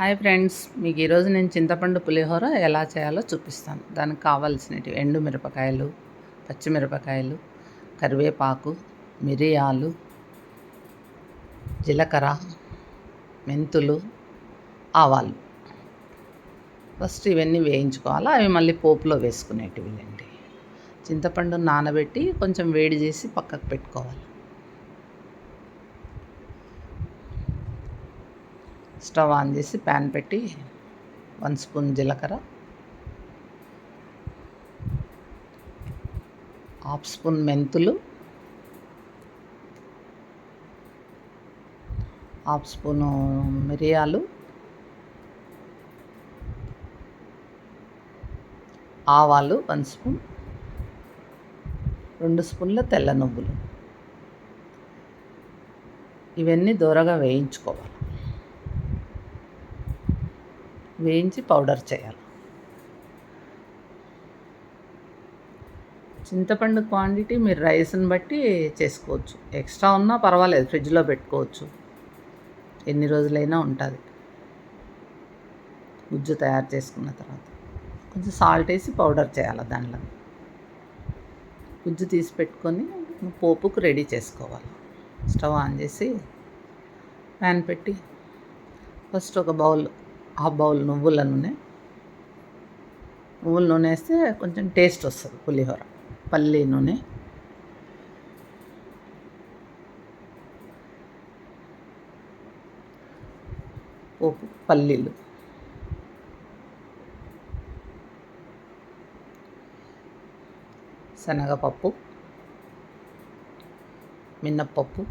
Hi friends మీకు ఈరోజు నేను చింతపండు పులిహోర ఎలా చేయాలో చూపిస్తాను. దానికి కావాల్సినవి ఎండు మిరపకాయలు పచ్చిమిరపకాయలు కరివేపాకు మిరియాలు జీలకర్ర మెంతులు ఆవాలు. ఫస్ట్ ఇవన్నీ వేయించుకోవాలి? అవి మళ్ళీ పోపులో వేసుకునేటివి అండి చింతపండు నానబెట్టి కొంచెం వేడి చేసి పక్కకు పెట్టుకోవాలి. స్టవ్ ఆన్ చేసి ప్యాన్ పెట్టి వన్ స్పూన్ జీలకర్ర హాఫ్ స్పూన్ మెంతులు హాఫ్ స్పూను మిరియాలు ఆవాలు వన్ స్పూన్ రెండు స్పూన్ల తెల్ల నువ్వులు. ఇవన్నీ దూరగా వేయించుకోవాలి. వేయించి పౌడర్ చేయాలి. చింతపండు క్వాంటిటీ మీరు రైస్ని బట్టి చేసుకోవచ్చు. ఎక్స్ట్రా ఉన్నా పర్వాలేదు ఫ్రిడ్జ్లో పెట్టుకోవచ్చు. ఎన్ని రోజులైనా ఉంటుంది. గుజ్జు తయారు చేసుకున్న తర్వాత. కొంచెం సాల్ట్ వేసి పౌడర్ చేయాలి దానిలో గుజ్జు తీసి పెట్టుకొని పోపుకు రెడీ చేసుకోవాలి. స్టవ్ ఆన్ చేసి ప్యాన్ పెట్టి ఫస్ట్ ఒక బౌల్ హాఫ్ బౌల్ నువ్వుల నూనె. నువ్వుల నూనె వేస్తే కొంచెం టేస్ట్ వస్తుంది పులిహోర. పల్లి నూనె. పోపు పల్లీలు. శనగపప్పు. మినప్పప్పు.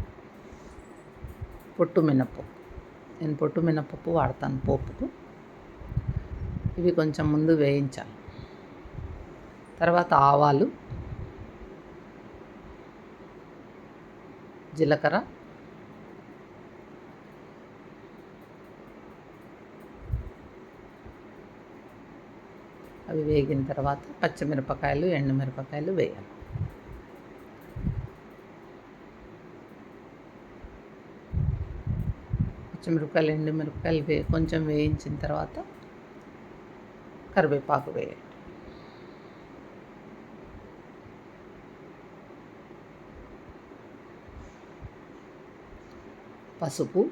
పొట్టు మినప్పప్పు. నేను పొట్టు మినపప్పు వాడతాను పోపుకు. ఇవి కొంచెం ముందు వేయించాలి. తర్వాత ఆవాలు జీలకర్ర అవి వేగిన తర్వాత పచ్చిమిరపకాయలు ఎండుమిరపకాయలు వేయాలి. పచ్చిమిరపకాయలు ఎండుమిరపకాయలు వే కొంచెం వేయించిన తర్వాత కరివేపాకు వేయండి. పసుపు.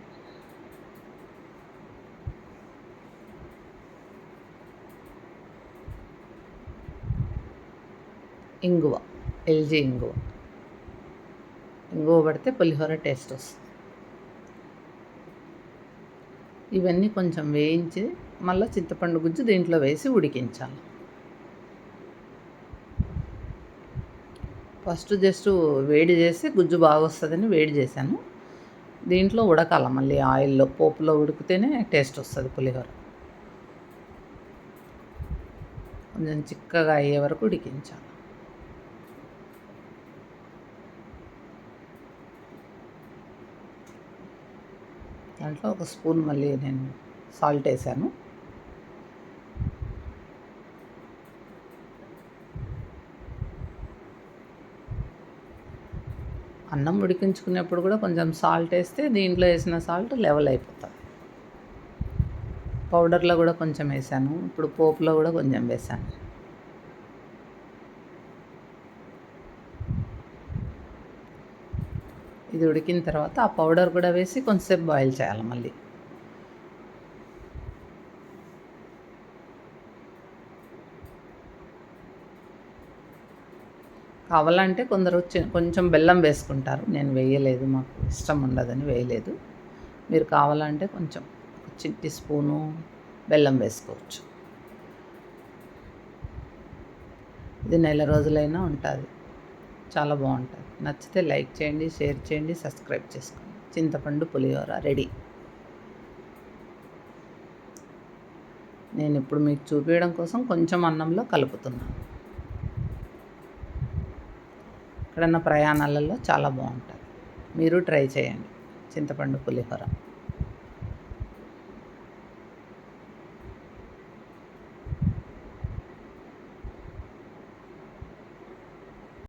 ఇంగువ ఎల్జీ ఇంగువ. ఇంగువ పడితే పులిహోర టేస్ట్ వస్తుంది. ఇవన్నీ కొంచెం వేయించి మళ్ళీ చింతపండు గుజ్జు దీంట్లో వేసి ఉడికించాలి. ఫస్ట్ జస్ట్ వేడి చేసి గుజ్జు బాగా వస్తుందని వేడి చేశాను. దీంట్లో ఉడకాల మళ్ళీ ఆయిల్లో పోపులో ఉడికితేనే టేస్ట్ వస్తుంది పులిహోర. కొంచెం చిక్కగా అయ్యే వరకు ఉడికించాలి. దాంట్లో ఒక స్పూన్ మళ్ళీ నేను సాల్ట్ వేసాను. అన్నం ఉడికించుకునేప్పుడు కూడా కొంచెం సాల్ట్ వేస్తే దీంట్లో వేసిన సాల్ట్ లెవెల్ అయిపోతుంది. పౌడర్లో కూడా కొంచెం వేసాను. ఇప్పుడు పోపులో కూడా కొంచెం వేసాను. ఇది ఉడికిన తర్వాత ఆ పౌడర్ కూడా వేసి కొంచెంసేపు బాయిల్ చేయాలి మళ్ళీ. కావాలంటే కొందరు కొంచెం బెల్లం వేసుకుంటారు. నేను వేయలేదు మాకు ఇష్టం ఉండదని వేయలేదు. మీరు కావాలంటే కొంచెం చిట్టి స్పూను బెల్లం వేసుకోవచ్చు. ఇది నెల రోజులైనా ఉంటుంది. చాలా బాగుంటుంది. నచ్చితే లైక్ చేయండి షేర్ చేయండి సబ్స్క్రైబ్ చేసుకోండి. చింతపండు పులిహోర రెడీ. నేను ఇప్పుడు మీకు చూపించడం కోసం కొంచెం అన్నంలో కలుపుతున్నాను. ఎక్కడన్నా ప్రయాణాలలో చాలా బాగుంటుంది. మీరు ట్రై చేయండి. చింతపండు పులిహోర.